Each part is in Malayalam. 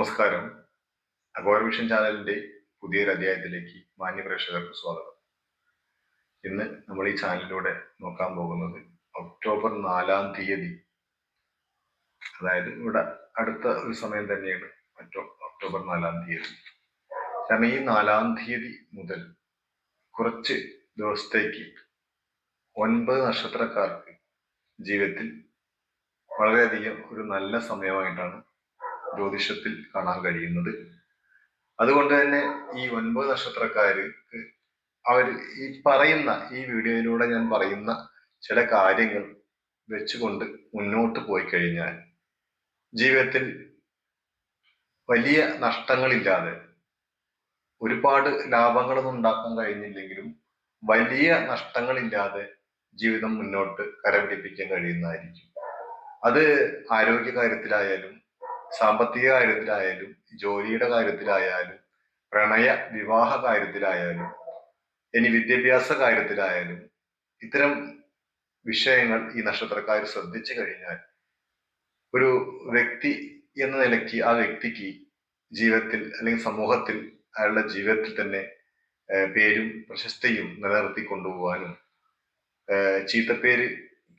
നമസ്കാരം. അഗോര വിഷൻ ചാനലിന്റെ പുതിയൊരു അധ്യായത്തിലേക്ക് മാന്യ പ്രേക്ഷകർക്ക് സ്വാഗതം. ഇന്ന് നമ്മൾ ഈ ചാനലിലൂടെ നോക്കാൻ പോകുന്നത് ഒക്ടോബർ നാലാം തീയതി. അതായത് ഇവിടെ അടുത്ത ഒരു സമയം തന്നെയാണ് മറ്റോ ഒക്ടോബർ നാലാം തീയതി. കാരണം ഈ നാലാം തീയതി മുതൽ കുറച്ച് ദിവസത്തേക്ക് ഒൻപത് നക്ഷത്രക്കാർക്ക് ജീവിതത്തിൽ വളരെയധികം ഒരു നല്ല സമയമായിട്ടാണ് ജ്യോതിഷത്തിൽ കാണാൻ കഴിയുന്നത്. അതുകൊണ്ട് തന്നെ ഈ ഒൻപത് നക്ഷത്രക്കാർക്ക് അവർ ഈ പറയുന്ന ഈ വീഡിയോയിലൂടെ ഞാൻ പറയുന്ന ചില കാര്യങ്ങൾ വെച്ചുകൊണ്ട് മുന്നോട്ട് പോയി കഴിഞ്ഞാൽ ജീവിതത്തിൽ വലിയ നഷ്ടങ്ങളില്ലാതെ ഒരുപാട് ലാഭങ്ങളൊന്നും ഉണ്ടാക്കാൻ കഴിഞ്ഞില്ലെങ്കിലും വലിയ നഷ്ടങ്ങളില്ലാതെ ജീവിതം മുന്നോട്ട് കരപിടിപ്പിക്കാൻ കഴിയുന്നതായിരിക്കും. അത് ആരോഗ്യ കാര്യത്തിലായാലും സാമ്പത്തിക കാര്യത്തിലായാലും ജോലിയുടെ കാര്യത്തിലായാലും പ്രണയ വിവാഹ കാര്യത്തിലായാലും ഇനി വിദ്യാഭ്യാസ കാര്യത്തിലായാലും ഇത്തരം വിഷയങ്ങൾ ഈ നക്ഷത്രക്കാർ ശ്രദ്ധിച്ചു കഴിഞ്ഞാൽ ഒരു വ്യക്തി എന്ന നിലയ്ക്ക് ആ വ്യക്തിക്ക് ജീവിതത്തിൽ അല്ലെങ്കിൽ സമൂഹത്തിൽ അയാളുടെ ജീവിതത്തിൽ തന്നെ പേരും പ്രശസ്തിയും നിലനിർത്തി കൊണ്ടുപോകാനും ചീത്തപ്പേര്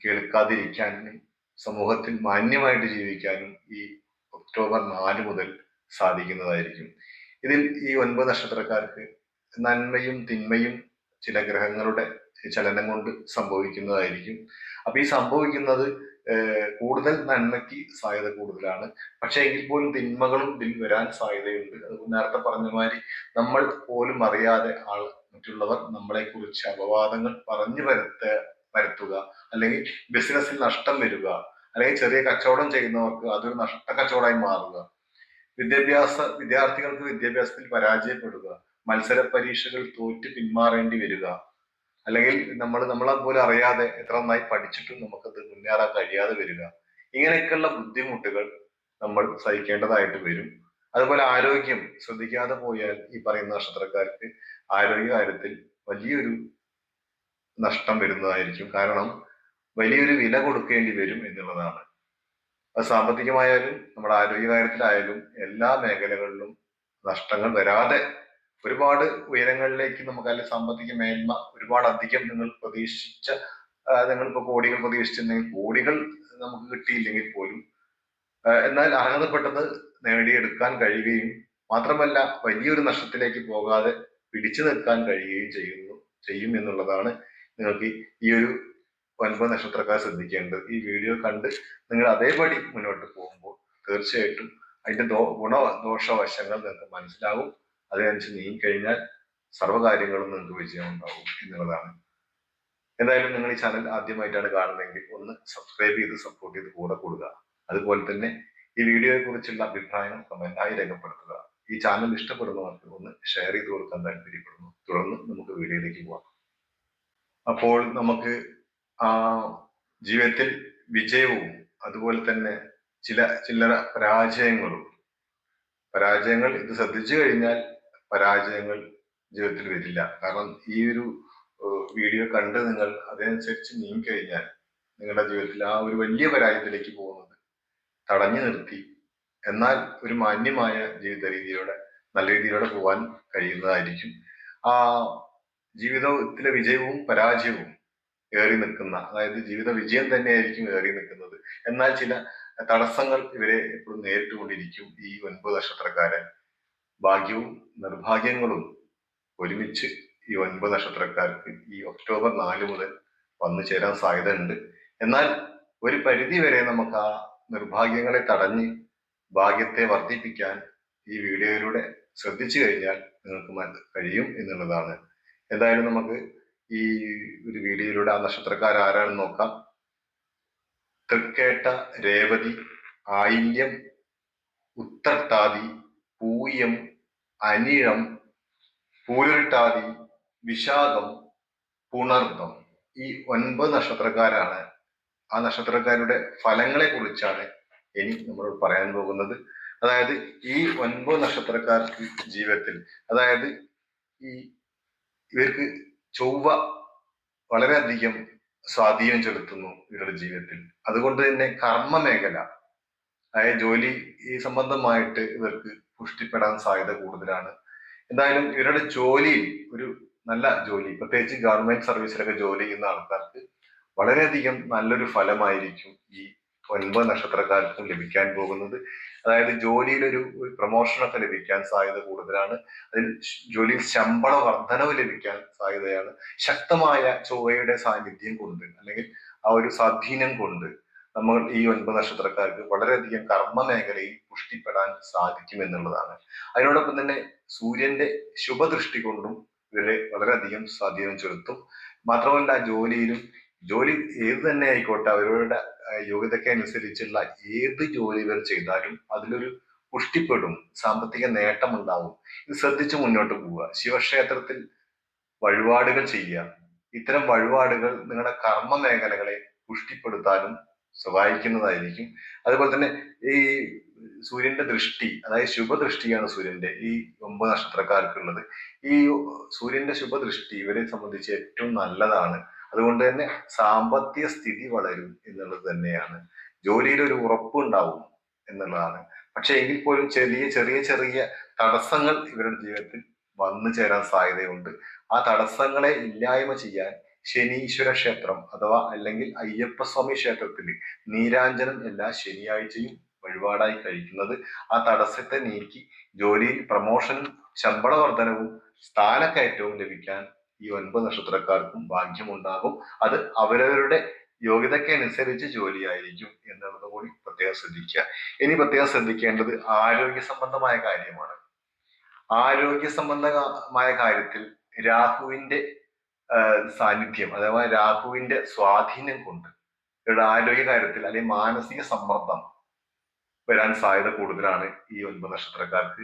കേൾക്കാതിരിക്കാനും സമൂഹത്തിൽ മാന്യമായിട്ട് ജീവിക്കാനും ഈ ഒക്ടോബർ നാല് മുതൽ സാധിക്കുന്നതായിരിക്കും. ഇതിൽ ഈ ഒൻപത് നക്ഷത്രക്കാർക്ക് നന്മയും തിന്മയും ചില ഗ്രഹങ്ങളുടെ ചലനം കൊണ്ട് സംഭവിക്കുന്നതായിരിക്കും. അപ്പൊ ഈ സംഭവിക്കുന്നത് കൂടുതൽ നന്മയ്ക്ക് സാധ്യത കൂടുതലാണ്. പക്ഷേ എങ്കിൽ പോലും തിന്മകളും ഇതിൽ വരാൻ സാധ്യതയുണ്ട്. അത് നേരത്തെ പറഞ്ഞ മാതിരി നമ്മൾ പോലും അറിയാതെ ആൾ മറ്റുള്ളവർ നമ്മളെ കുറിച്ച് അപവാദങ്ങൾ പറഞ്ഞു വരുത്ത വരുത്തുക അല്ലെങ്കിൽ ബിസിനസ്സിൽ നഷ്ടം വരിക അല്ലെങ്കിൽ ചെറിയ കച്ചവടം ചെയ്യുന്നവർക്ക് അതൊരു നഷ്ട കച്ചവടമായി മാറുക. വിദ്യാഭ്യാസ വിദ്യാർത്ഥികൾക്ക് വിദ്യാഭ്യാസത്തിൽ പരാജയപ്പെടുക. മത്സര പരീക്ഷകൾ തോറ്റ് പിന്മാറേണ്ടി വരിക. അല്ലെങ്കിൽ നമ്മൾ നമ്മളെ പോലെ അറിയാതെ എത്ര നന്നായി പഠിച്ചിട്ടും നമുക്കത് മുന്നേറാൻ കഴിയാതെ വരിക. ഇങ്ങനെയൊക്കെയുള്ള ബുദ്ധിമുട്ടുകൾ നമ്മൾ സഹിക്കേണ്ടതായിട്ട് വരും. അതുപോലെ ആരോഗ്യം. ശ്രദ്ധിക്കാതെ പോയാൽ ഈ പറയുന്ന നക്ഷത്രക്കാർക്ക് ആരോഗ്യ കാര്യത്തിൽ വലിയൊരു നഷ്ടം വരുന്നതായിരിക്കും. കാരണം വലിയൊരു വില കൊടുക്കേണ്ടി വരും എന്നുള്ളതാണ്. അത് സാമ്പത്തികമായാലും നമ്മുടെ ആരോഗ്യ കാര്യത്തിലായാലും എല്ലാ മേഖലകളിലും നഷ്ടങ്ങൾ വരാതെ ഒരുപാട് ഉയരങ്ങളിലേക്ക് നമുക്ക് അതിൽ സാമ്പത്തിക മേന്മ ഒരുപാട് അധികം നിങ്ങൾ പ്രതീക്ഷിച്ച നിങ്ങളിപ്പോൾ നിങ്ങളിപ്പോ കോടികൾ പ്രതീക്ഷിച്ചിട്ടുണ്ടെങ്കിൽ കോടികൾ നമുക്ക് കിട്ടിയില്ലെങ്കിൽ പോലും എന്നാൽ അർഹതപ്പെട്ടത് നേടിയെടുക്കാൻ കഴിയുകയും മാത്രമല്ല വലിയൊരു നഷ്ടത്തിലേക്ക് പോകാതെ പിടിച്ചു നിൽക്കാൻ കഴിയുകയും ചെയ്യുന്നു ചെയ്യും എന്നുള്ളതാണ് നിങ്ങൾക്ക് ഈ ഒരു ഒൻപത് നക്ഷത്രക്കാർ ശ്രദ്ധിക്കേണ്ടത് ഈ വീഡിയോ കണ്ട് നിങ്ങൾ അതേപടി മുന്നോട്ട് പോകുമ്പോൾ തീർച്ചയായിട്ടും അതിന്റെ ദോ ഗുണ ദോഷവശങ്ങൾ നിങ്ങൾക്ക് മനസ്സിലാവും. അതിനനുസരിച്ച് നീങ്ങിക്കഴിഞ്ഞാൽ സർവകാര്യങ്ങളും നിങ്ങൾക്ക് വിജയം ഉണ്ടാവും എന്നുള്ളതാണ്. എന്തായാലും നിങ്ങൾ ഈ ചാനൽ ആദ്യമായിട്ടാണ് കാണുന്നതെങ്കിൽ ഒന്ന് സബ്സ്ക്രൈബ് ചെയ്ത് സപ്പോർട്ട് ചെയ്ത് കൂടെ കൊടുക്കുക അതുപോലെ തന്നെ ഈ വീഡിയോയെ കുറിച്ചുള്ള അഭിപ്രായങ്ങൾ കമന്റായി രേഖപ്പെടുത്തുക. ഈ ചാനൽ ഇഷ്ടപ്പെടുന്നവർക്ക് ഒന്ന് ഷെയർ ചെയ്ത് കൊടുക്കാൻ താല്പര്യപ്പെടുന്നു. തുടർന്ന് നമുക്ക് വീഡിയോയിലേക്ക് പോകാം. അപ്പോൾ നമുക്ക് ആ ജീവിതത്തിൽ വിജയവും അതുപോലെ തന്നെ ചില ചില്ലറ പരാജയങ്ങളും. പരാജയങ്ങൾ ഇത് ശ്രദ്ധിച്ചു കഴിഞ്ഞാൽ പരാജയങ്ങൾ ജീവിതത്തിൽ വരില്ല. കാരണം ഈ ഒരു വീഡിയോ കണ്ട് നിങ്ങൾ അതനുസരിച്ച് നീങ്ങി കഴിഞ്ഞാൽ നിങ്ങളുടെ ജീവിതത്തിൽ ആ ഒരു വലിയ പരാജയത്തിലേക്ക് പോകുന്നത് തടഞ്ഞു നിർത്തി. എന്നാൽ ഒരു മാന്യമായ ജീവിത രീതിയിലൂടെ നല്ല രീതിയിലൂടെ പോകാൻ കഴിയുന്നതായിരിക്കും. ആ ജീവിതത്തിലെ വിജയവും പരാജയവും ഏറി നിൽക്കുന്ന അതായത് ജീവിത വിജയം തന്നെയായിരിക്കും ഏറി നിൽക്കുന്നത്. എന്നാൽ ചില തടസ്സങ്ങൾ ഇവരെ എപ്പോഴും നേരിട്ടുകൊണ്ടിരിക്കും. ഈ ഒൻപത് നക്ഷത്രക്കാരൻ ഭാഗ്യവും നിർഭാഗ്യങ്ങളും ഒരുമിച്ച് ഈ ഒൻപത് നക്ഷത്രക്കാർക്ക് ഈ ഒക്ടോബർ നാല് മുതൽ വന്നു ചേരാൻ സാധ്യത ഉണ്ട് എന്നാൽ ഒരു പരിധി വരെ നമുക്ക് ആ നിർഭാഗ്യങ്ങളെ തടഞ്ഞ് ഭാഗ്യത്തെ വർദ്ധിപ്പിക്കാൻ ഈ വീഡിയോയിലൂടെ ശ്രദ്ധിച്ചു കഴിഞ്ഞാൽ നിങ്ങൾക്ക് കഴിയും എന്നുള്ളതാണ്. എന്തായാലും നമുക്ക് ഈ ഒരു വീഡിയോയിലൂടെ ആ നക്ഷത്രക്കാർ ആരാണെന്ന് നോക്കാം. തൃക്കേട്ട രേവതി ആയില്യം ഉത്തട്ടാതി പൂയം അനിഴം പൂരുരുട്ടാതി വിഷാദം പുണർദം. ഈ ഒൻപത് നക്ഷത്രക്കാരാണ്. ആ നക്ഷത്രക്കാരുടെ ഫലങ്ങളെ കുറിച്ചാണ് ഇനി നമ്മൾ പറയാൻ പോകുന്നത്. അതായത് ഈ ഒൻപത് നക്ഷത്രക്കാർക്ക് ജീവിതത്തിൽ അതായത് ഈ ഇവർക്ക് ചൊവ്വ വളരെയധികം സ്വാധീനം ചെലുത്തുന്നു ഇവരുടെ ജീവിതത്തിൽ. അതുകൊണ്ട് തന്നെ കർമ്മ മേഖല അതായത് ജോലി ഈ സംബന്ധമായിട്ട് ഇവർക്ക് പുഷ്ടിപ്പെടാൻ സാധ്യത കൂടുതലാണ്. എന്തായാലും ഇവരുടെ ജോലിയിൽ ഒരു നല്ല ജോലി പ്രത്യേകിച്ച് ഗവൺമെന്റ് സർവീസിലൊക്കെ ജോലി ചെയ്യുന്ന ആൾക്കാർക്ക് വളരെയധികം നല്ലൊരു ഫലമായിരിക്കും ഈ ഒൻപത് നക്ഷത്രക്കാർക്കും ലഭിക്കാൻ പോകുന്നത്. അതായത് ജോലിയിൽ ഒരു പ്രൊമോഷനൊക്കെ ലഭിക്കാൻ സാധ്യത കൂടുതലാണ്. അതിൽ ജോലിയിൽ ശമ്പള വർധനവ് ലഭിക്കാൻ സാധ്യതയാണ്. ശക്തമായ ചൊവ്വയുടെ സാന്നിധ്യം കൊണ്ട് അല്ലെങ്കിൽ ആ ഒരു സ്വാധീനം കൊണ്ട് നമ്മൾ ഈ ഒൻപത് നക്ഷത്രക്കാർക്ക് വളരെയധികം കർമ്മ മേഖലയിൽ പുഷ്ടിപ്പെടാൻ സാധിക്കും എന്നുള്ളതാണ്. അതിനോടൊപ്പം തന്നെ സൂര്യന്റെ ശുഭദൃഷ്ടി കൊണ്ടും ഇവരെ വളരെയധികം സ്വാധീനം ചെലുത്തും. മാത്രമല്ല ജോലിയിലും ജോലി ഏത് തന്നെ ആയിക്കോട്ടെ അവരുടെ യോഗ്യതയ്ക്ക് അനുസരിച്ചുള്ള ഏത് ജോലി ഇവർ ചെയ്താലും അതിലൊരു പുഷ്ടിപ്പെടും സാമ്പത്തിക നേട്ടം ഉണ്ടാവും ഇത് ശ്രദ്ധിച്ച് മുന്നോട്ട് പോവുക. ശിവക്ഷേത്രത്തിൽ വഴിപാടുകൾ ചെയ്യുക. ഇത്തരം വഴിപാടുകൾ നിങ്ങളുടെ കർമ്മ മേഖലകളെ പുഷ്ടിപ്പെടുത്താനും സഹായിക്കുന്നതായിരിക്കും. അതുപോലെ തന്നെ ഈ സൂര്യന്റെ ദൃഷ്ടി അതായത് ശുഭദൃഷ്ടിയാണ് സൂര്യന്റെ ഈ ഒമ്പത് നക്ഷത്രക്കാർക്കുള്ളത്. ഈ സൂര്യന്റെ ശുഭദൃഷ്ടി ഇവരെ സംബന്ധിച്ച് ഏറ്റവും നല്ലതാണ്. അതുകൊണ്ട് തന്നെ സാമ്പത്തിക സ്ഥിതി വളരും എന്നുള്ളത് തന്നെയാണ്. ജോലിയിൽ ഒരു ഉറപ്പുണ്ടാവും എന്നുള്ളതാണ്. പക്ഷെ എങ്കിൽ പോലും ചെറിയ ചെറിയ ചെറിയ തടസ്സങ്ങൾ ഇവരുടെ ജീവിതത്തിൽ വന്നു ചേരാൻ സാധ്യതയുണ്ട്. ആ തടസ്സങ്ങളെ ഇല്ലായ്മ ചെയ്യാൻ ശനീശ്വര ക്ഷേത്രം അഥവാ അല്ലെങ്കിൽ അയ്യപ്പസ്വാമി ക്ഷേത്രത്തിൽ നീരാഞ്ജനം എല്ലാ ശനിയാഴ്ചയും വഴിപാടായി കഴിക്കുന്നത് ആ തടസ്സത്തെ നീക്കി ജോലിയിൽ പ്രമോഷനും ശമ്പള വർധനവും സ്ഥാനക്കയറ്റവും ലഭിക്കാൻ ഈ ഒൻപത് നക്ഷത്രക്കാർക്കും ഭാഗ്യമുണ്ടാകും. അത് അവരവരുടെ യോഗ്യതയ്ക്ക് അനുസരിച്ച് ജോലിയായിരിക്കും എന്നുള്ളത് കൂടി പ്രത്യേകം ശ്രദ്ധിക്കുക. ഇനി പ്രത്യേകം ശ്രദ്ധിക്കേണ്ടത് ആരോഗ്യ സംബന്ധമായ കാര്യമാണ്. ആരോഗ്യ സംബന്ധമായ കാര്യത്തിൽ രാഹുവിന്റെ സാന്നിധ്യം അഥവാ രാഹുവിന്റെ സ്വാധീനം കൊണ്ട് ഇവരുടെ ആരോഗ്യ കാര്യത്തിൽ അല്ലെങ്കിൽ മാനസിക സമ്മർദ്ദം വരാൻ സാധ്യത കൂടുതലാണ് ഈ ഒൻപത് നക്ഷത്രക്കാർക്ക്.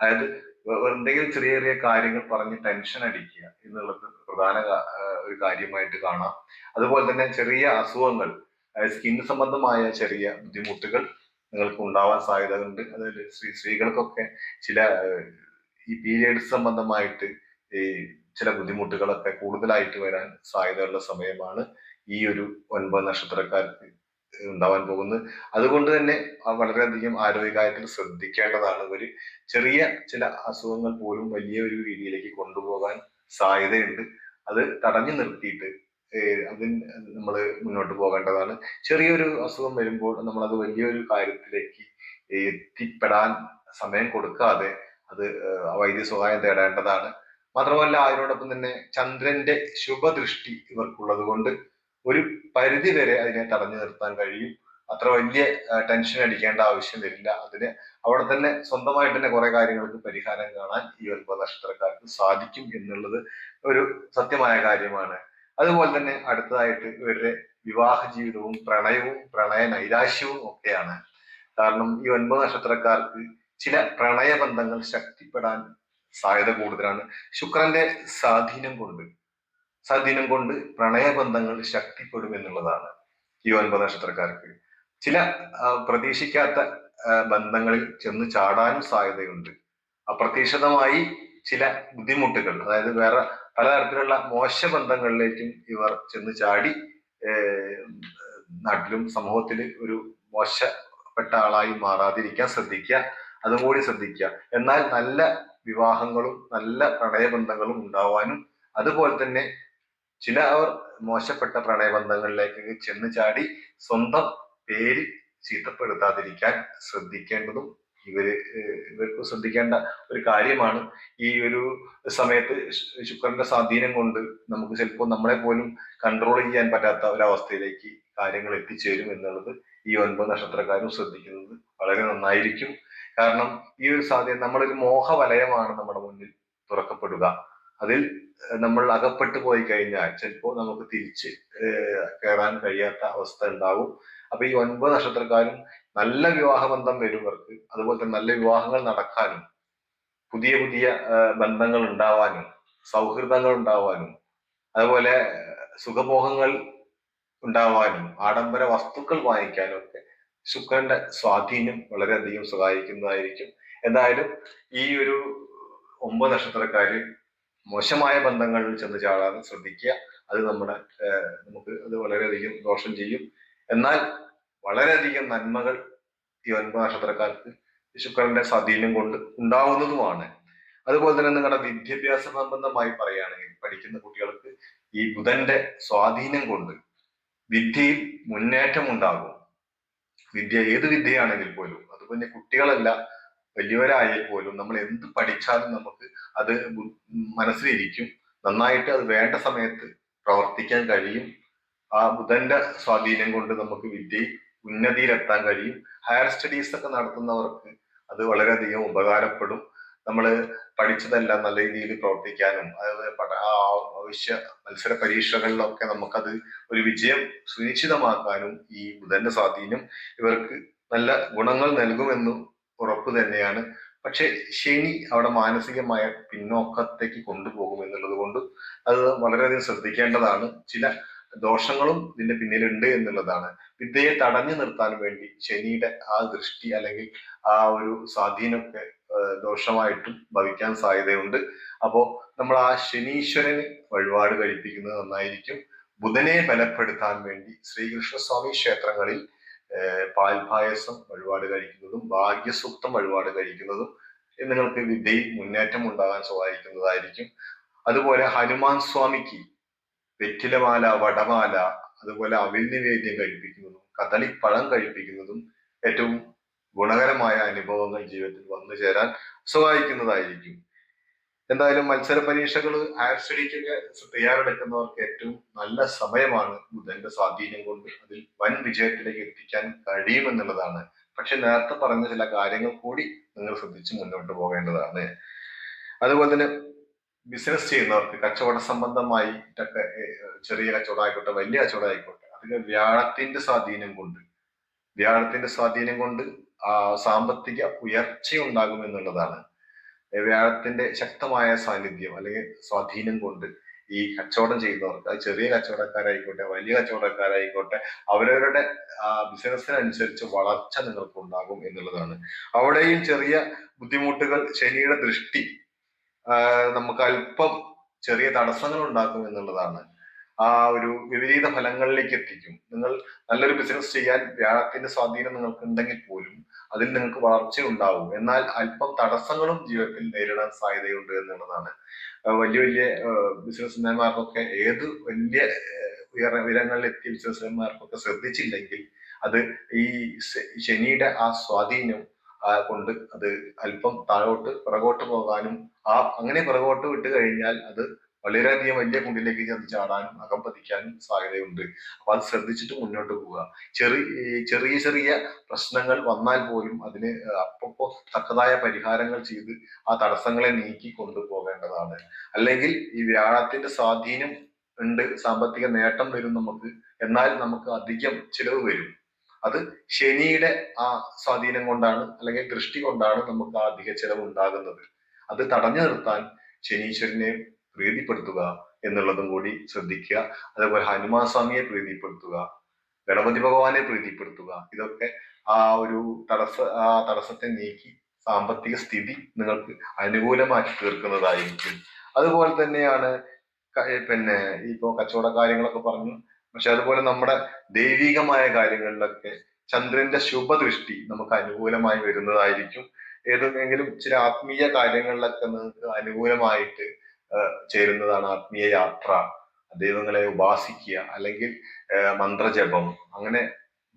അതായത് എന്തെങ്കിലും ചെറിയ ചെറിയ കാര്യങ്ങൾ പറഞ്ഞ് ടെൻഷൻ അടിക്കുക എന്നുള്ളത് പ്രധാന ഒരു കാര്യമായിട്ട് കാണാം. അതുപോലെ തന്നെ ചെറിയ അസുഖങ്ങൾ സ്കിൻ സംബന്ധമായ ചെറിയ ബുദ്ധിമുട്ടുകൾ നിങ്ങൾക്ക് ഉണ്ടാവാൻ സാധ്യതയുണ്ട്. അതായത് സ്ത്രീ സ്ത്രീകൾക്കൊക്കെ ചില ഈ പീരിയഡ്സ് സംബന്ധമായിട്ട് ഈ ചില ബുദ്ധിമുട്ടുകളൊക്കെ കൂടുതലായിട്ട് വരാൻ സാധ്യതയുള്ള സമയമാണ് ഈ ഒരു ഒൻപത് നക്ഷത്രക്കാർക്ക് ഉണ്ടാവാൻ പോകുന്നത്. അതുകൊണ്ട് തന്നെ വളരെയധികം ആരോഗ്യകാര്യത്തിൽ ശ്രദ്ധിക്കേണ്ടതാണ്. ഒരു ചെറിയ ചില അസുഖങ്ങൾ പോലും വലിയ ഒരു രീതിയിലേക്ക് കൊണ്ടുപോകാൻ സാധ്യതയുണ്ട്. അത് തടഞ്ഞു നിർത്തിയിട്ട് അതിന് നമ്മൾ മുന്നോട്ട് പോകേണ്ടതാണ്. ചെറിയൊരു അസുഖം വരുമ്പോൾ നമ്മൾ അത് വലിയൊരു കാര്യത്തിലേക്ക് എത്തിപ്പെടാൻ സമയം കൊടുക്കാതെ അത് വൈദ്യ സഹായം തേടേണ്ടതാണ്. മാത്രമല്ല അതിനോടൊപ്പം തന്നെ ചന്ദ്രന്റെ ശുഭദൃഷ്ടി ഇവർക്കുള്ളത് കൊണ്ട് ഒരു പരിധി വരെ അതിനെ തടഞ്ഞു നിർത്താൻ കഴിയും. അത്ര വലിയ ടെൻഷൻ അടിക്കേണ്ട ആവശ്യം വരില്ല. അതിന് അവിടെ തന്നെ സ്വന്തമായിട്ട് തന്നെ കുറെ കാര്യങ്ങൾക്ക് പരിഹാരം കാണാൻ ഈ ഒൻപത് നക്ഷത്രക്കാർക്ക് സാധിക്കും എന്നുള്ളത് ഒരു സത്യമായ കാര്യമാണ്. അതുപോലെ തന്നെ അടുത്തതായിട്ട് ഇവരുടെ വിവാഹ ജീവിതവും പ്രണയവും പ്രണയ നൈരാശ്യവും ഒക്കെയാണ്. കാരണം ഈ ഒൻപത് നക്ഷത്രക്കാർക്ക് ചില പ്രണയബന്ധങ്ങൾ ശക്തിപ്പെടാൻ സാധ്യത കൂടുതലാണ്. ശുക്രന്റെ സ്വാധീനം കൊണ്ട് സ്വാധീനം കൊണ്ട് പ്രണയബന്ധങ്ങൾ ശക്തിപ്പെടും എന്നുള്ളതാണ് ഈ ഒൻപത് നക്ഷത്രക്കാർക്ക്. ചില പ്രതീക്ഷിക്കാത്ത ബന്ധങ്ങളിൽ ചെന്ന് ചാടാനും സാധ്യതയുണ്ട്. അപ്രതീക്ഷിതമായി ചില ബുദ്ധിമുട്ടുകൾ അതായത് വേറെ പലതരത്തിലുള്ള മോശ ബന്ധങ്ങളിലേക്കും ഇവർ ചെന്ന് ചാടി നാട്ടിലും സമൂഹത്തിൽ ഒരു മോശപ്പെട്ട ആളായി മാറാതിരിക്കാൻ ശ്രദ്ധിക്കുക അതും കൂടി ശ്രദ്ധിക്കുക. എന്നാൽ നല്ല വിവാഹങ്ങളും നല്ല പ്രണയബന്ധങ്ങളും ഉണ്ടാവാനും അതുപോലെ തന്നെ ചില അവർ മോശപ്പെട്ട പ്രണയബന്ധങ്ങളിലേക്ക് ചെന്ന് ചാടി സ്വന്തം പേര് ചീത്തപ്പെടുത്താതിരിക്കാൻ ശ്രദ്ധിക്കേണ്ടതും ഇവർ ഇവർക്ക് ശ്രദ്ധിക്കേണ്ട ഒരു കാര്യമാണ്. ഈ ഒരു സമയത്ത് ശുക്രന്റെ സ്വാധീനം കൊണ്ട് നമുക്ക് ചിലപ്പോൾ നമ്മളെ പോലും കൺട്രോൾ ചെയ്യാൻ പറ്റാത്ത ഒരവസ്ഥയിലേക്ക് കാര്യങ്ങൾ എത്തിച്ചേരും എന്നുള്ളത് ഈ ഒൻപത് നക്ഷത്രക്കാരും ശ്രദ്ധിക്കുന്നത് വളരെ നന്നായിരിക്കും. കാരണം ഈ ഒരു സാധ്യത നമ്മളൊരു മോഹവലയമാണ് നമ്മുടെ മുന്നിൽ തുറക്കപ്പെടുക. അതിൽ നമ്മൾ അകപ്പെട്ടു പോയി കഴിഞ്ഞാൽ ചിലപ്പോൾ നമുക്ക് തിരിച്ച് കയറാൻ കഴിയാത്ത അവസ്ഥ ഉണ്ടാവും. അപ്പൊ ഈ ഒൻപത് നക്ഷത്രക്കാരും നല്ല വിവാഹബന്ധം വരുന്നവർക്ക് അതുപോലെ തന്നെ നല്ല വിവാഹങ്ങൾ നടക്കാനും പുതിയ പുതിയ ബന്ധങ്ങൾ ഉണ്ടാവാനും സൗഹൃദങ്ങൾ ഉണ്ടാവാനും അതുപോലെ സുഖഭോഗങ്ങൾ ഉണ്ടാവാനും ആഡംബര വസ്തുക്കൾ വാങ്ങിക്കാനും ഒക്കെ ശുക്രന്റെ സ്വാധീനം വളരെയധികം സഹായിക്കുന്നതായിരിക്കും. എന്തായാലും ഈ ഒരു ഒമ്പത് നക്ഷത്രക്കാര് മോശമായ ബന്ധങ്ങളിൽ ചെന്ന് ചാടാതെ ശ്രദ്ധിക്കുക. അത് നമ്മുടെ നമുക്ക് അത് വളരെയധികം ദോഷം ചെയ്യും. എന്നാൽ വളരെയധികം നന്മകൾ ഈ ഒൻപത് നക്ഷത്രക്കാർക്ക് ശുക്രന്റെ സ്വാധീനം കൊണ്ട് ഉണ്ടാവുന്നതുമാണ്. അതുപോലെ തന്നെ നിങ്ങളുടെ വിദ്യാഭ്യാസ സംബന്ധമായി പറയുകയാണെങ്കിൽ പഠിക്കുന്ന കുട്ടികൾക്ക് ഈ ബുധന്റെ സ്വാധീനം കൊണ്ട് വിദ്യയിൽ മുന്നേറ്റം ഉണ്ടാകും വിദ്യ ഏത് വിദ്യയാണെങ്കിൽ പോലും. അത് പിന്നെ കുട്ടികളല്ല വലിയവരായാൽ പോലും നമ്മൾ എന്ത് പഠിച്ചാലും നമുക്ക് അത് മനസ്സിലിരിക്കും. നന്നായിട്ട് അത് വേണ്ട സമയത്ത് പ്രവർത്തിക്കാൻ കഴിയും. ആ ബുധന്റെ സ്വാധീനം കൊണ്ട് നമുക്ക് വിദ്യയിൽ ഉന്നതിയിലെത്താൻ കഴിയും. ഹയർ സ്റ്റഡീസ് ഒക്കെ നടത്തുന്നവർക്ക് അത് വളരെയധികം ഉപകാരപ്പെടും. നമ്മൾ പഠിച്ചതെല്ലാം നല്ല രീതിയിൽ പ്രവർത്തിക്കാനും അതായത് ആവശ്യ മത്സര പരീക്ഷകളിലൊക്കെ നമുക്കത് ഒരു വിജയം സുനിശ്ചിതമാക്കാനും ഈ ബുധന്റെ സ്വാധീനം ഇവർക്ക് നല്ല ഗുണങ്ങൾ നൽകുമെന്നും ഉറപ്പ് തന്നെയാണ്. പക്ഷെ ശനി അവിടെ മാനസികമായ പിന്നോക്കത്തേക്ക് കൊണ്ടുപോകും എന്നുള്ളത് കൊണ്ട് അത് വളരെയധികം ശ്രദ്ധിക്കേണ്ടതാണ്. ചില ദോഷങ്ങളും ഇതിന്റെ പിന്നിലുണ്ട് എന്നുള്ളതാണ്. വിദ്യയെ തടഞ്ഞു നിർത്താൻ വേണ്ടി ശനിയുടെ ആ ദൃഷ്ടി അല്ലെങ്കിൽ ആ ഒരു സ്വാധീനമൊക്കെ ദോഷമായിട്ടും ഭവിക്കാൻ സാധ്യതയുണ്ട്. അപ്പോ നമ്മൾ ആ ശനീശ്വരന് വഴിപാട് കഴിപ്പിക്കുന്നത് നന്നായിരിക്കും. ബുധനെ ബലപ്പെടുത്താൻ വേണ്ടി ശ്രീകൃഷ്ണസ്വാമി ക്ഷേത്രങ്ങളിൽ പാൽപായസം വഴിപാട് കഴിക്കുന്നതും ഭാഗ്യസൂക്തം വഴിപാട് കഴിക്കുന്നതും നിങ്ങൾക്ക് വിദ്യയിൽ മുന്നേറ്റം ഉണ്ടാകാൻ സഹായിക്കുന്നതായിരിക്കും. അതുപോലെ ഹനുമാൻ സ്വാമിക്ക് വെറ്റിലമാല വടമാല അതുപോലെ അവിൽ നിവേദ്യം കഴിപ്പിക്കുന്നതും കദളിപ്പഴം കഴിപ്പിക്കുന്നതും ഏറ്റവും ഗുണകരമായ അനുഭവങ്ങൾ ജീവിതത്തിൽ വന്നു ചേരാൻ സഹായിക്കുന്നതായിരിക്കും. എന്തായാലും മത്സര പരീക്ഷകൾ ഹയർ സ്റ്റഡിക്കൊക്കെ തയ്യാറെടുക്കുന്നവർക്ക് ഏറ്റവും നല്ല സമയമാണ് ബുധന്റെ സ്വാധീനം കൊണ്ട് അതിൽ വൻ വിജയത്തിലേക്ക് എത്തിക്കാൻ കഴിയുമെന്നുള്ളതാണ് പക്ഷെ നേരത്തെ പറഞ്ഞ ചില കാര്യങ്ങൾ കൂടി നിങ്ങൾ ശ്രദ്ധിച്ച് മുന്നോട്ട് പോകേണ്ടതാണ്. അതുപോലെ തന്നെ ബിസിനസ് ചെയ്യുന്നവർക്ക് കച്ചവട സംബന്ധമായി ചെറിയ കച്ചവടം ആയിക്കോട്ടെ വലിയ കച്ചവടം ആയിക്കോട്ടെ അതിന് വ്യാഴത്തിന്റെ സ്വാധീനം കൊണ്ട് വ്യാഴത്തിന്റെ സ്വാധീനം കൊണ്ട് ആ സാമ്പത്തിക ഉയർച്ച ഉണ്ടാകും എന്നുള്ളതാണ്. ഏഹ് വ്യാഴത്തിന്റെ ശക്തമായ സാന്നിധ്യം അല്ലെങ്കിൽ സ്വാധീനം കൊണ്ട് ഈ കച്ചവടം ചെയ്യുന്നവർക്ക് അത് ചെറിയ കച്ചവടക്കാരായിക്കോട്ടെ വലിയ കച്ചവടക്കാരായിക്കോട്ടെ അവരവരുടെ ബിസിനസ്സിനനുസരിച്ച് വളർച്ച നിങ്ങൾക്ക് ഉണ്ടാകും എന്നുള്ളതാണ്. അവിടെയും ചെറിയ ബുദ്ധിമുട്ടുകൾ ശനിയുടെ ദൃഷ്ടി നമുക്ക് അല്പം ചെറിയ തടസ്സങ്ങൾ ഉണ്ടാക്കും എന്നുള്ളതാണ്. ആ ഒരു വിപരീത ഫലങ്ങളിലേക്ക് എത്തിക്കും. നിങ്ങൾ നല്ലൊരു ബിസിനസ് ചെയ്യാൻ വ്യാഴത്തിന്റെ സ്വാധീനം നിങ്ങൾക്ക് ഉണ്ടെങ്കിൽ പോലും അതിൽ നിങ്ങൾക്ക് വളർച്ച ഉണ്ടാവും. എന്നാൽ അല്പം തടസ്സങ്ങളും ജീവിതത്തിൽ നേരിടാൻ സാധ്യതയുണ്ട് എന്നുള്ളതാണ്. വലിയ വലിയ ബിസിനസ്മാൻമാർക്കൊക്കെ ഏത് വലിയ ഉയർന്ന ഉയരങ്ങളിൽ എത്തിയ ബിസിനസ്മാൻമാർക്കൊക്കെ ശ്രദ്ധിച്ചില്ലെങ്കിൽ അത് ഈ ശനിയുടെ ആ സ്വാധീനം കൊണ്ട് അത് അല്പം താഴോട്ട് പിറകോട്ട് പോകാനും ആ അങ്ങനെ പിറകോട്ട് വിട്ട് കഴിഞ്ഞാൽ അത് വളരെയധികം വലിയ കുണ്ടിലേക്ക് ചെന്ന് ചാടാനും അകം പതിക്കാനും സാധ്യതയുണ്ട്. അപ്പൊ അത് ശ്രദ്ധിച്ചിട്ട് മുന്നോട്ട് പോവുക. ചെറിയ ചെറിയ ചെറിയ പ്രശ്നങ്ങൾ വന്നാൽ പോലും അതിന് അപ്പപ്പോ തക്കതായ പരിഹാരങ്ങൾ ചെയ്ത് ആ തടസ്സങ്ങളെ നീക്കി കൊണ്ടുപോകേണ്ടതാണ് അല്ലെങ്കിൽ ഈ വ്യാഴത്തിന്റെ സ്വാധീനം ഉണ്ട് സാമ്പത്തിക നേട്ടം വരും നമുക്ക് എന്നാൽ നമുക്ക് അധികം ചിലവ് വരും. അത് ശനിയുടെ ആ സ്വാധീനം കൊണ്ടാണ് അല്ലെങ്കിൽ ദൃഷ്ടി കൊണ്ടാണ് നമുക്ക് ആ അധിക ചിലവ് ഉണ്ടാകുന്നത്. അത് തടഞ്ഞു നിർത്താൻ ശനീശ്വരനെ പ്രീതിപ്പെടുത്തുക എന്നുള്ളതും കൂടി ശ്രദ്ധിക്കുക. അതേപോലെ ഹനുമാൻ സ്വാമിയെ പ്രീതിപ്പെടുത്തുക ഗണപതി ഭഗവാനെ പ്രീതിപ്പെടുത്തുക ഇതൊക്കെ ആ ഒരു തടസ്സ ആ തടസ്സത്തെ നീക്കി സാമ്പത്തിക സ്ഥിതി നിങ്ങൾക്ക് അനുകൂലമാക്കി തീർക്കുന്നതായിരിക്കും. അതുപോലെ തന്നെയാണ് പിന്നെ ഇപ്പോ കച്ചവട കാര്യങ്ങളൊക്കെ പറഞ്ഞു. പക്ഷെ അതുപോലെ നമ്മുടെ ദൈവികമായ കാര്യങ്ങളിലൊക്കെ ചന്ദ്രന്റെ ശുഭദൃഷ്ടി നമുക്ക് അനുകൂലമായി വരുന്നതായിരിക്കും. ഏതെങ്കിലും ചില ആത്മീയ കാര്യങ്ങളിലൊക്കെ നിങ്ങൾക്ക് അനുകൂലമായിട്ട് ചേരുന്നതാണ് ആത്മീയ യാത്ര. ദൈവങ്ങളെ ഉപാസിക്കുക അല്ലെങ്കിൽ മന്ത്രജപം. അങ്ങനെ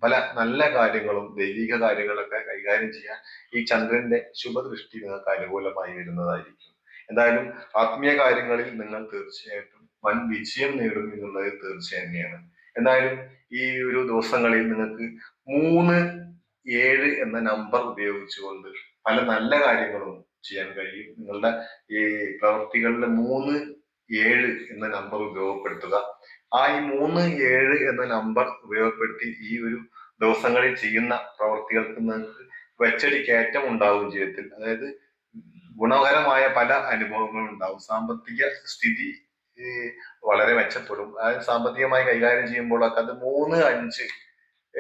പല നല്ല കാര്യങ്ങളും ദൈവിക കാര്യങ്ങളൊക്കെ കൈകാര്യം ചെയ്യാൻ ഈ ചന്ദ്രന്റെ ശുഭദൃഷ്ടി നിങ്ങൾക്ക് അനുകൂലമായി വരുന്നതായിരിക്കും. എന്തായാലും ആത്മീയ കാര്യങ്ങളിൽ നിങ്ങൾ തീർച്ചയായിട്ടും വൻ വിജയം നേടും എന്നുള്ളത് തീർച്ച തന്നെയാണ് എന്തായാലും ഈ ഒരു ദിവസങ്ങളിൽ നിങ്ങൾക്ക് മൂന്ന് ഏഴ് എന്ന നമ്പർ ഉപയോഗിച്ചുകൊണ്ട് പല നല്ല കാര്യങ്ങളും ചെയ്യാൻ കഴിയും. നിങ്ങളുടെ ഈ പ്രവൃത്തികളിൽ മൂന്ന് ഏഴ് എന്ന നമ്പർ ഉപയോഗപ്പെടുത്തുക. ആ ഈ മൂന്ന് ഏഴ് എന്ന നമ്പർ ഉപയോഗപ്പെടുത്തി ഈ ഒരു ദിവസങ്ങളിൽ ചെയ്യുന്ന പ്രവൃത്തികൾക്ക് നിങ്ങൾക്ക് വെച്ചടി കയറ്റം ഉണ്ടാവും ജീവിതത്തിൽ. അതായത് ഗുണകരമായ പല അനുഭവങ്ങളും ഉണ്ടാവും. സാമ്പത്തിക സ്ഥിതി വളരെ മെച്ചപ്പെടും. അതായത് സാമ്പത്തികമായി കൈകാര്യം ചെയ്യുമ്പോഴൊക്കെ അത് മൂന്ന് അഞ്ച്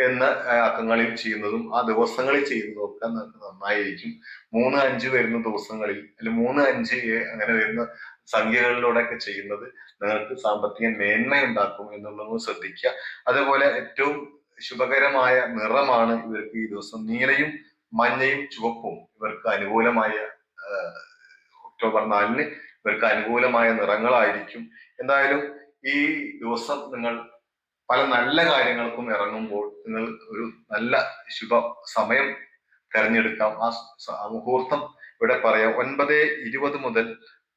എന്ന അക്കങ്ങളിൽ ചെയ്യുന്നതും ആ ദിവസങ്ങളിൽ ചെയ്യുന്നതും ഒക്കെ നന്നായിരിക്കും. മൂന്ന് അഞ്ച് വരുന്ന ദിവസങ്ങളിൽ അല്ലെങ്കിൽ മൂന്ന് അഞ്ച് അങ്ങനെ വരുന്ന സംഖ്യകളിലൂടെയൊക്കെ ചെയ്യുന്നത് നിങ്ങൾക്ക് സാമ്പത്തിക മേന്മ ഉണ്ടാക്കും എന്നുള്ളതും ശ്രദ്ധിക്കുക. അതേപോലെ ഏറ്റവും ശുഭകരമായ നിറമാണ് ഇവർക്ക് ഈ ദിവസം നീലയും മഞ്ഞയും ചുവപ്പും. ഇവർക്ക് അനുകൂലമായ ഒക്ടോബർ നാലിന് ഇവർക്ക് അനുകൂലമായ നിറങ്ങളായിരിക്കും. എന്തായാലും ഈ ദിവസം നിങ്ങൾ പല നല്ല കാര്യങ്ങൾക്കും ഇറങ്ങുമ്പോൾ നിങ്ങൾ ഒരു നല്ല ശുഭ സമയം തെരഞ്ഞെടുക്കാം. ആ മുഹൂർത്തം ഇവിടെ പറയാം. ഒൻപത് ഇരുപത് മുതൽ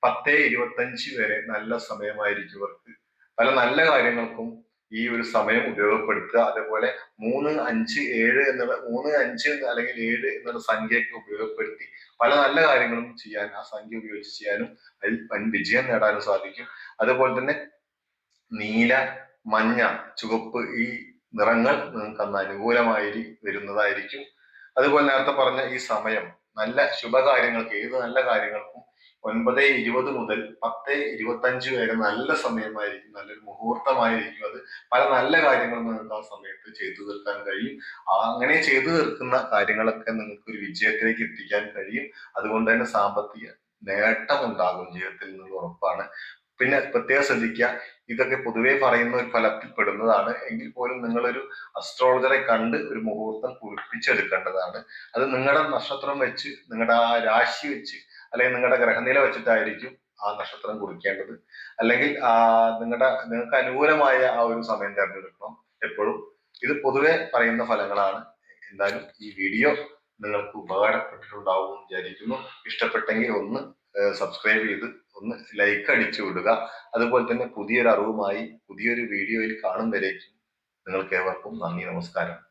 പത്ത് ഇരുപത്തഞ്ച് വരെ നല്ല സമയമായിരിക്കും ഇവർക്ക്. പല നല്ല കാര്യങ്ങൾക്കും ഈ ഒരു സമയം ഉപയോഗപ്പെടുത്തുക. അതേപോലെ മൂന്ന് അഞ്ച് ഏഴ് എന്നുള്ള മൂന്ന് അഞ്ച് അല്ലെങ്കിൽ ഏഴ് എന്നുള്ള സംഖ്യയൊക്കെ ഉപയോഗപ്പെടുത്തി പല നല്ല കാര്യങ്ങളും ചെയ്യാൻ ആ സംഖ്യ ഉപയോഗിച്ച് ചെയ്യാനും അതിൽ വൻ വിജയം നേടാനും സാധിക്കും. അതുപോലെ തന്നെ നീല മഞ്ഞ ചുവപ്പ് ഈ നിറങ്ങൾ നിങ്ങൾക്ക് അന്ന് അനുകൂലമായി വരുന്നതായിരിക്കും. അതുപോലെ നേരത്തെ പറഞ്ഞ ഈ സമയം നല്ല ശുഭകാര്യങ്ങൾക്ക് ഏത് നല്ല കാര്യങ്ങൾക്കും ഒൻപത് ഇരുപത് മുതൽ പത്ത് ഇരുപത്തഞ്ച് വരെ നല്ല സമയമായിരിക്കും നല്ലൊരു മുഹൂർത്തമായിരിക്കും അത്. പല നല്ല കാര്യങ്ങളും നിങ്ങൾക്ക് ആ സമയത്ത് ചെയ്തു തീർക്കാൻ കഴിയും. അങ്ങനെ ചെയ്തു തീർക്കുന്ന കാര്യങ്ങളൊക്കെ നിങ്ങൾക്ക് ഒരു വിജയത്തിലേക്ക് എത്തിക്കാൻ കഴിയും. അതുകൊണ്ട് തന്നെ സാമ്പത്തിക നേട്ടം ഉണ്ടാകും ജീവിതത്തിൽ നിന്ന് ഉറപ്പാണ്. പിന്നെ പ്രത്യേകം ശ്രദ്ധിക്കുക. ഇതൊക്കെ പൊതുവേ പറയുന്ന ഒരു ഫലത്തിൽ പെടുന്നതാണ്. എങ്കിൽ പോലും നിങ്ങളൊരു അസ്ട്രോളജറെ കണ്ട് ഒരു മുഹൂർത്തം കുറിപ്പിച്ചെടുക്കേണ്ടതാണ്. അത് നിങ്ങളുടെ നക്ഷത്രം വെച്ച് നിങ്ങളുടെ ആ രാശി വെച്ച് അല്ലെങ്കിൽ നിങ്ങളുടെ ഗ്രഹനില വെച്ചിട്ടായിരിക്കും ആ നക്ഷത്രം കുറിക്കേണ്ടത്. അല്ലെങ്കിൽ ആ നിങ്ങളുടെ നിങ്ങൾക്ക് അനുകൂലമായ ആ ഒരു സമയം തിരഞ്ഞെടുക്കണം എപ്പോഴും. ഇത് പൊതുവെ പറയുന്ന ഫലങ്ങളാണ്. എന്തായാലും ഈ വീഡിയോ നിങ്ങൾക്ക് ഉപകാരപ്പെട്ടിട്ടുണ്ടാവും വിചാരിക്കുന്നു. ഇഷ്ടപ്പെട്ടെങ്കിൽ ഒന്ന് സബ്സ്ക്രൈബ് ചെയ്ത് ഒന്ന് ലൈക്ക് അടിച്ചു വിടുക. അതുപോലെ തന്നെ പുതിയൊരു അറിവുമായി പുതിയൊരു വീഡിയോയിൽ കാണും വരേക്കും. നിങ്ങൾക്ക് ഏവർക്കും നന്ദി നമസ്കാരം.